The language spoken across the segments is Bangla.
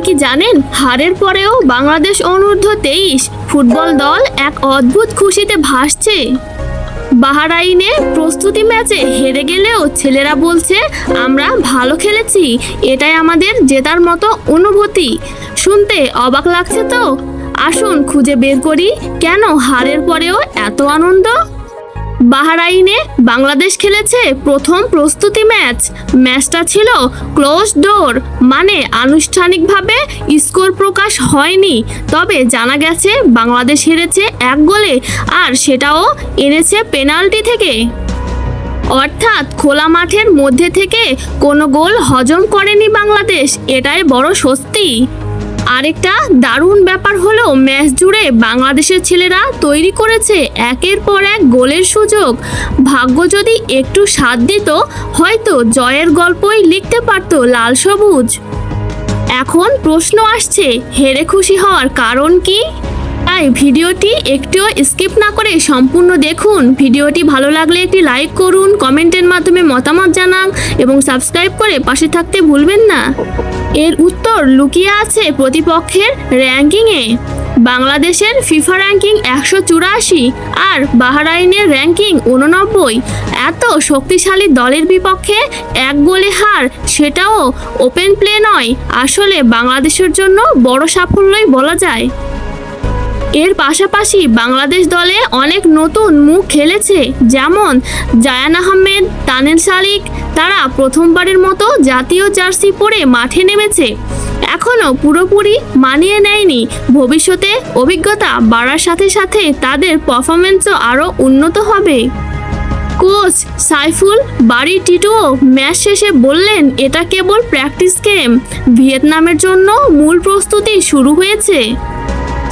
কি জানেন, হারের পরেও বাংলাদেশ অনূর্ধ্ব তেইশ, ফুটবল দল এক অদ্ভুত খুশিতে ভাসছে। বাহারাইনে প্রস্তুতি ম্যাচে হেরে গেলেও ছেলেরা বলছে, আমরা ভালো খেলেছি, এটাই আমাদের জেতার মতো অনুভূতি। শুনতে অবাক লাগছে তো। আসুন খুঁজে বের করি, কেন হারের পরেও এত আনন্দ? বাহারাইনে বাংলাদেশ খেলেছে প্রথম প্রস্তুতি ম্যাচ। ম্যাচটা ছিল ক্লোজ ডোর মানে আনুষ্ঠানিকভাবে স্কোর প্রকাশ হয়নি। তবে জানা গেছে, বাংলাদেশ হেরেছে এক গোলে, আর সেটাও এনেছে পেনাল্টি থেকে। অর্থাৎ খোলা মাঠের মধ্যে থেকে কোনো গোল হজম করেনি বাংলাদেশ, এটাই বড় স্বস্তি। আরেকটা দারুণ ব্যাপার হলো ম্যাচ জুড়ে বাংলাদেশের ছেলেরা তৈরি করেছে একের পর এক গোলের সুযোগ। ভাগ্য যদি একটু সাথ দিত, হয়তো জয়ের গল্পই লিখতে পারত লাল সবুজ। এখন প্রশ্ন আসছে, হেরে খুশি হওয়ার কারণ কি? তাই ভিডিওটি একটিও স্কিপ না করে সম্পূর্ণ দেখুন। ভিডিওটি ভালো লাগলে একটি লাইক করুন, কমেন্টের মাধ্যমে মতামত জানান এবং সাবস্ক্রাইব করে পাশে থাকতে ভুলবেন না। এর উত্তর লুকিয়ে আছে প্রতিপক্ষের র্যাঙ্কিংয়ে। বাংলাদেশের ফিফা র্যাঙ্কিং একশো চুরাশি আর বাহরাইনের র্যাঙ্কিং উননব্বই। এত শক্তিশালী দলের বিপক্ষে এক গোলে হার, সেটাও ওপেন প্লে নয়। আসলে বাংলাদেশের জন্য বড় সাফল্যই বলা যায়। এর পাশাপাশি বাংলাদেশ দলে অনেক নতুন মুখ খেলেছে, যেমন জায়ান আহমেদ তানের শালিক। তারা প্রথমবারের মতো জাতীয় জার্সি পরে মাঠে নেমেছে। এখনও পুরোপুরি মানিয়ে নেয়নি। ভবিষ্যতে অভিজ্ঞতা বাড়ার সাথে সাথে তাদের পারফরমেন্সও আরও উন্নত হবে। কোচ সাইফুল বাড়ি টিটুও ম্যাচ শেষে বললেন, এটা কেবল প্র্যাকটিস গেম। ভিয়েতনামের জন্য মূল প্রস্তুতি শুরু হয়েছে।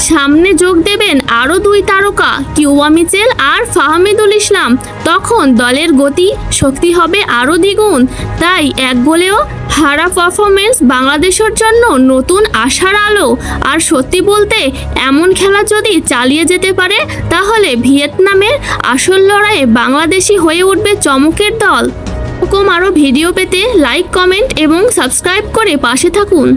সামনে যোগ দেবেন আরও দুই তারকা, কিউবা মিচেল আর ফাহমিদুল ইসলাম। তখন দলের গতি, শক্তি হবে আরও দ্বিগুণ। তাই এক গোলেও হারা পারফরমেন্স বাংলাদেশের জন্য নতুন আশার আলো। আর সত্যি বলতে, এমন খেলা যদি চালিয়ে যেতে পারে, তাহলে ভিয়েতনামের আসল লড়াইয়ে বাংলাদেশি হয়ে উঠবে চমকের দল। এরকম আরও ভিডিও পেতে লাইক, কমেন্ট এবং সাবস্ক্রাইব করে পাশে থাকুন।